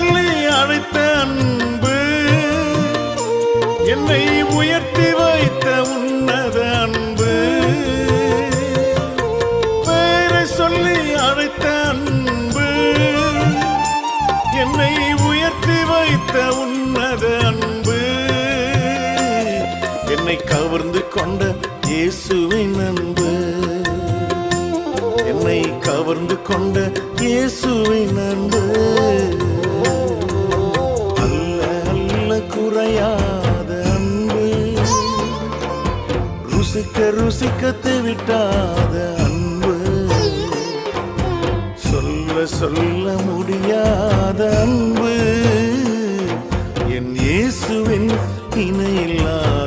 சொல்லி அழைத்த அன்பு. என்னை உயர்த்தி வைத்த உன்னத அன்பு. பேரை சொல்லி அழைத்த அன்பு. என்னை உயர்த்தி வைத்த உன்னத அன்பு. என்னை கவர்ந்து கொண்ட இயேசுவின் அன்பு. என்னை கவர்ந்து கொண்ட இயேசுவின் அன்பு. ருசிக்க ருசிக்க விட்டாத அன்பு. சொல்ல சொல்ல முடியாத அன்பு. என் இயேசுவின் இணையில்லா